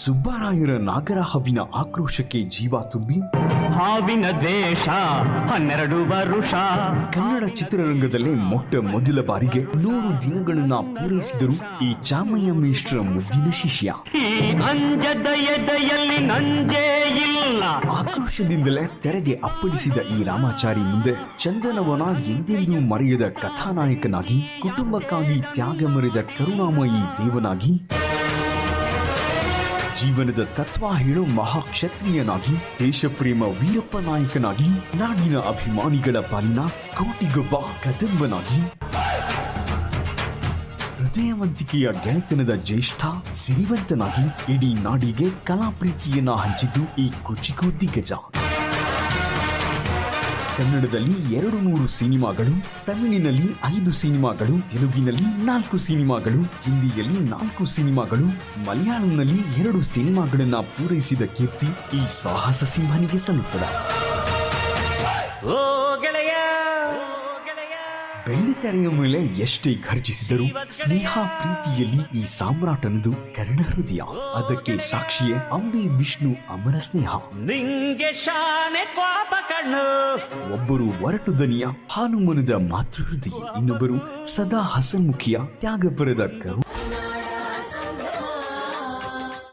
ಸುಬ್ಬರಾಯರ ನಾಗರ ಹವಿನ ಆಕ್ರೋಶಕ್ಕೆ ಜೀವ ತುಂಬಿ ಹಾವಿನ ದೇಶ ಹನ್ನೆರಡು ವರುಷ. ಕನ್ನಡ ಚಿತ್ರರಂಗದಲ್ಲೇ ಮೊಟ್ಟ ಮೊದಲ ಬಾರಿಗೆ ನೂರು ದಿನಗಳನ್ನ ಪೂರೈಸಿದರು ಈ ಚಾಮಯ್ಯ ಮೇಷ್ಟ್ರ ಮುದ್ದಿನ ಶಿಷ್ಯ. ಇಲ್ಲ. ಆಕ್ರೋಶದಿಂದಲೇ ತೆರೆಗೆ ಅಪ್ಪಳಿಸಿದ ಈ ರಾಮಾಚಾರಿ ಮುಂದೆ ಚಂದನವನ ಎಂದೆಂದೂ ಮರೆಯದ ಕಥಾನಾಯಕನಾಗಿ ಕುಟುಂಬಕ್ಕಾಗಿ ತ್ಯಾಗ ಮರೆದ ಕರುಣಾಮಯಿ ದೇವನಾಗಿ ಜೀವನದ ತತ್ವ ಹೇಳೋ ಮಹಾಕ್ಷತ್ರಿಯನಾಗಿ, ದೇಶಪ್ರೇಮ ವೀರಪ್ಪ ನಾಯಕನಾಗಿ, ನಾಡಿನ ಅಭಿಮಾನಿಗಳ ಪಾಲಿನ ಕೋಟಿಗೊಬ್ಬ ಕದಂಬನಾಗಿ ಹೃದಯವಂತಿಕೆಯ ಗೆಳೆತನದ ಜ್ಯೇಷ್ಠ, ಸಿರಿವಂತನಾಗಿ, ಇಡೀ ನಾಡಿಗೆ ಕಲಾ ಪ್ರೀತಿಯನ್ನ ಹಂಚಿದ್ದು ಈ ಕುಚಿಕೋ ದಿಗ್ಗಜ. ಕನ್ನಡದಲ್ಲಿ ಎರಡು ನೂರು ಸಿನಿಮಾಗಳು, ತಮಿಳಿನಲ್ಲಿ ಐದು ಸಿನಿಮಾಗಳು, ತೆಲುಗಿನಲ್ಲಿ ನಾಲ್ಕು ಸಿನಿಮಾಗಳು, ಹಿಂದಿಯಲ್ಲಿ ನಾಲ್ಕು ಸಿನಿಮಾಗಳು, ಮಲಯಾಳಂನಲ್ಲಿ ಎರಡು ಸಿನಿಮಾಗಳನ್ನ ಪೂರೈಸಿದ ಕೀರ್ತಿ ಈ ಸಾಹಸ ಸಿಂಹನಿಗೆ ಸಲ್ಲುತ್ತದೆ. ಬೆಳ್ಳಿತೆರೆಯ ಮೇಲೆ ಎಷ್ಟೇ ಖರ್ಚಿಸಿದರೂ ಸ್ನೇಹ ಪ್ರೀತಿಯಲ್ಲಿ ಈ ಸಾಮ್ರಾಟನದು ಕರ್ಣ ಹೃದಯ. ಅದಕ್ಕೆ ಸಾಕ್ಷಿಯೇ ಅಂಬಿ ವಿಷ್ಣು ಅಮರ ಸ್ನೇಹ. ನಿಂಗೆ ಶಾನೆ ಕ್ವಾಪ ಕಣ್ಣು. ಒಬ್ಬರು ಒರಟು ದನಿಯ ಹಾನುಮನದ ಮಾತೃ ಹೃದಯ ಇನ್ನೊಬ್ಬರು ಸದಾ ಹಸನ್ಮುಖಿಯ ತ್ಯಾಗಪುರದ ಕರು